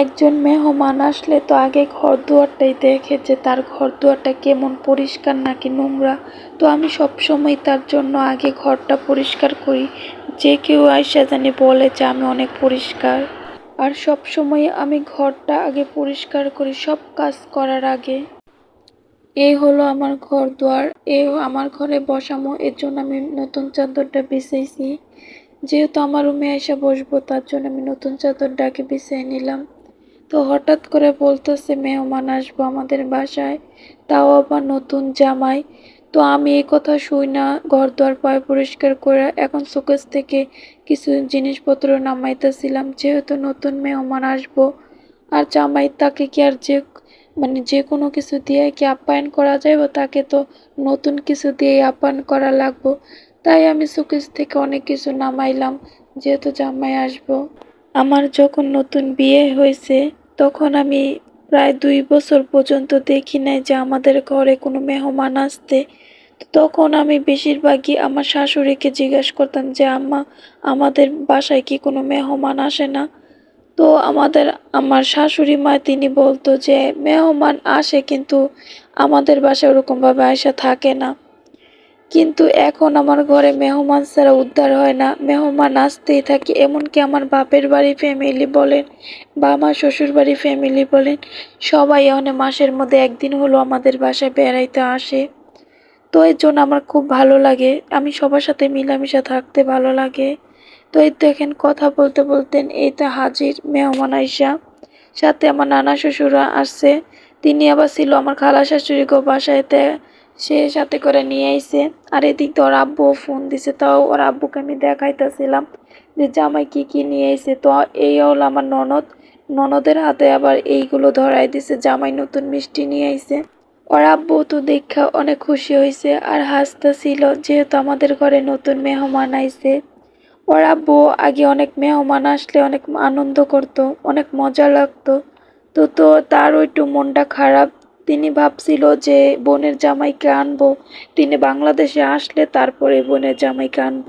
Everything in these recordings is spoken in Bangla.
একজন মেহমান আসলে তো আগে ঘর দুয়ারটাই দেখে যে তার ঘর দুয়ারটা কেমন পরিষ্কার নাকি নোংরা। তো আমি সবসময় তার জন্য আগে ঘরটা পরিষ্কার করি। যে কেউ আইসা জানি বলে যে আমি অনেক পরিষ্কার। আর সব সময় আমি ঘরটা আগে পরিষ্কার করি সব কাজ করার আগে। এই হলো আমার ঘর দুয়ার এ আমার ঘরে বসামো, এর জন্য আমি নতুন চাদরটা বিছাইছি। যেহেতু আমার রুমে এসে বসবো, তার জন্য আমি নতুন চাদরটাকে বিছিয়ে নিলাম। তো হঠাৎ করে বলতেছে, মেহমান আসব আমাদের বাসায়। তাও আবার নতুন জামাই। তো আমি এই কথা শুই না ঘর দুয়ার পায়ে পরিষ্কার করে এখন শোকেস থেকে কিছু জিনিসপত্র নামাইতেছিলাম, যেহেতু নতুন মেহমান আসব। আর জামাই তাকে কি আর যে মানে যে কোনো কিছু দিয়ে কি আপ্যায়ন করা যায় যাবে তাকে তো নতুন কিছু দিয়ে আপ্যায়ন করা লাগবো। তাই আমি শোকেস থেকে অনেক কিছু নামাইলাম, যেহেতু জামাই আসব। আমার যখন নতুন বিয়ে হয়েছে, তখন আমি প্রায় দুই বছর পর্যন্ত দেখি নাই যে আমাদের ঘরে কোনো মেহমান আসতে। তখন আমি বেশিরভাগই আমার শাশুড়িকে জিজ্ঞেস করতাম যে, আম্মা, আমাদের বাসায় কি কোনো মেহমান আসে না? তো আমাদের, আমার শাশুড়ি মা তিনি বলতো যে, মেহমান আসে কিন্তু আমাদের বাসায় ওরকমভাবে আসা থাকে না। কিন্তু এখন আমার ঘরে মেহমান ছাড়া উদ্ধার হয় না। মেহমান আসতেই থাকে, এমনকি আমার বাপের বাড়ি ফ্যামিলি বলেন বা আমার শ্বশুর বাড়ি ফ্যামিলি বলেন, সবাই এখন মাসের মধ্যে একদিন হলো আমাদের বাসায় বেড়াইতে আসে। তো এর জন্য আমার খুব ভালো লাগে, আমি সবার সাথে মিলামিশা থাকতে ভালো লাগে। তো এই দেখেন কথা বলতে বলতেন এই তো হাজির মেহমান আইসা, সাথে আমার নানা শ্বশুরা আসছে, তিনি আবার ছিল আমার খালা শাশুড়ি গো বাসায়তে। সে সাথে করে নিয়ে আইছে। আর এদিক দিয়ে ওর আব্বু ফোন দিছে। তাও ওর আব্বুকে আমি দেখাইতেছিলাম যে, জামাই, কি কি নিয়ে আইছে? তো এই হলো আমার ননদ। ননদের হাতে আবার এইগুলো ধরাই দিছে। জামাই নতুন মিষ্টি নিয়ে আইছে। ওর আব্বু তো দেখা অনেক খুশি হয়েছে আর হাসতেছিল যেহেতু আমাদের ঘরে নতুন মেহমান আইছে। ওর আব্বু আগে অনেক মেহমান আসলে অনেক আনন্দ করতো, অনেক মজা লাগতো। তো তো তার একটু মনটা খারাপ। তিনি ভাবছিল যে বোনের জামাইকে আনব। তিনি বাংলাদেশে আসলে তারপরে বোনের জামাইকে আনব।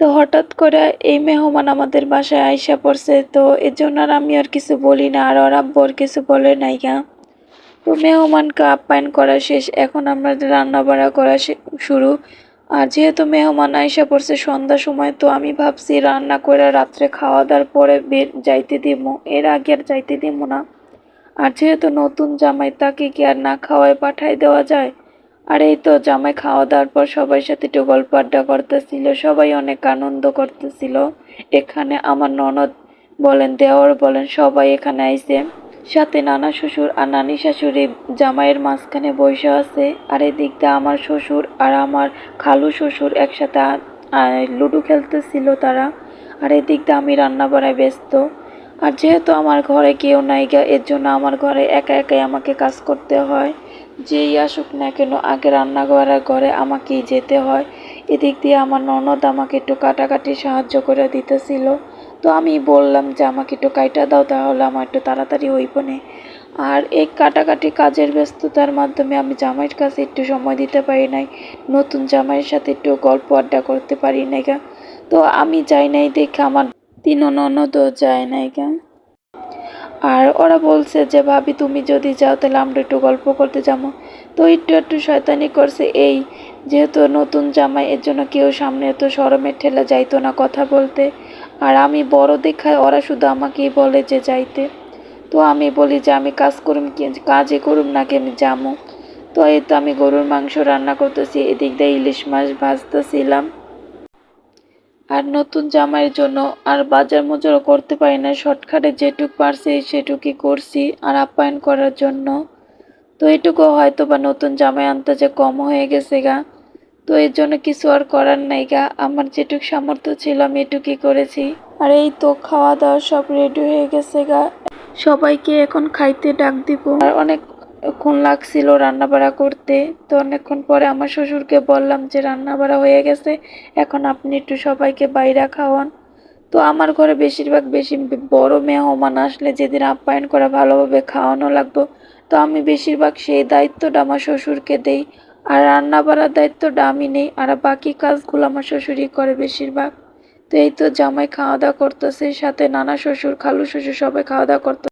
তো হঠাৎ করে এই মেহমান আমাদের বাসায় আইসা পড়ছে। তো এর জন্য আর আমি আর কিছু বলি না, আর ওর আর কিছু বলে নাই গা। তো মেহমানকে আপ্যায়ন করা শেষ। এখন আমরা রান্না বাড়া করা শুরু। আর যেহেতু মেহমান আইসা পড়ছে সন্ধ্যার সময়, তো আমি ভাবছি রান্না করে রাত্রে খাওয়া দাওয়ার পরে বের, যাইতে দিব। এর আগে আর যাইতে দিব না। আর যেহেতু নতুন জামাই তাকে কি আর না খাওয়ায় পাঠাই দেওয়া যায়? আর এই তো জামাই খাওয়া দাওয়ার পর সবার সাথে একটু গল্প আড্ডা করতেছিল, সবাই অনেক আনন্দ করতেছিল। এখানে আমার ননদ বলেন দেওয়ার বলেন, সবাই এখানে আইছে। সাথে নানা শ্বশুর আর নানি শাশুড়ি জামাইয়ের মাঝখানে বসে আছে। আর এদিক দিয়ে আমার শ্বশুর আর আমার খালু শ্বশুর একসাথে লুডো খেলতেছিল তারা। আর এদিক দিয়ে আমি রান্না বাড়ায় ব্যস্ত। আর যেহেতু আমার ঘরে কেউ নাই এর জন্য আমার ঘরে একা একাই আমাকে কাজ করতে হয়। যেই আসুক না কেন, আগে রান্না করার ঘরে আমাকেই যেতে হয়। এদিক দিয়ে আমার ননদ আমাকে একটু কাটাকাটি সাহায্য করে দিতেছিল। তো আমি বললাম যে, আমাকে একটু কাইটা দাও, তাহলে আমার একটু তাড়াতাড়ি হইব না। আর এই কাটাকাটি কাজের ব্যস্ততার মাধ্যমে আমি জামাইয়ের কাছে একটু সময় দিতে পারি নাই। নতুন জামাইয়ের সাথে একটু গল্প আড্ডা করতে পারি নাই তো আমি যাই নাই দেখে আমার তিন ননদও যায় নাই কেন? আর ওরা বলছে যে, ভাবি, তুমি যদি যাও, তাহলে আমরা একটু গল্প করতে যাব। তো একটু একটু শয়তানি করছে এই, যেহেতু নতুন জামাই, এর জন্য কেউ সামনে এত সরমের ঠেলা যাইতো না কথা বলতে। আর আমি বড় দেখায় ওরা শুধু আমাকেই বলে যে যাইতে। তো আমি বলি যে, আমি কাজ করুম কি কাজে করুম নাকি আমি যাব তো এই তো আমি গরুর মাংস রান্না করতেছি, এদিক দিয়ে ইলিশ মাছ ভাজতেছিলাম। আর নতুন জামাইয়ের জন্য আর বাজার মজারও করতে পারি না। শর্টকাটে যেটুক পারছি, সেটুকুই করছি আর আপ্যায়ন করার জন্য। তো এটুকু হয়তো বা নতুন জামাই আনতে যে কম হয়ে গেছে গা। তো এর জন্য কিছু আর করার নাই গা। আমার যেটুক সামর্থ্য ছিল, আমি এটুকুই করেছি। আর এই তো খাওয়া দাওয়া সব রেডি হয়ে গেছে গা। সবাইকে এখন খাইতে ডাক দিব। আর অনেকক্ষণ লাগছিল রান্না বাড়া করতে। তো অনেকক্ষণ পরে আমার শ্বশুরকে বললাম যে রান্না বাড়া হয়ে গেছে, এখন আপনি একটু সবাইকে বাইরে খাওয়ান। তো আমার ঘরে বেশিরভাগ বেশি বড় মেহমান আসলে যেদিন আপ্যায়ন করা ভালোভাবে খাওয়ানো লাগবে, তো আমি বেশিরভাগ সেই দায়িত্বটা আমার শ্বশুরকে দেই। আর রান্না বাড়ার দায়িত্বটা আমি নেই, আর বাকি কাজগুলো আমার শ্বশুরই করে বেশিরভাগ। তো এই তো জামাই খাওয়া দাওয়া করতেছে, সাথে নানা শ্বশুর, খালু শ্বশুর সবাই খাওয়া দাওয়া করতে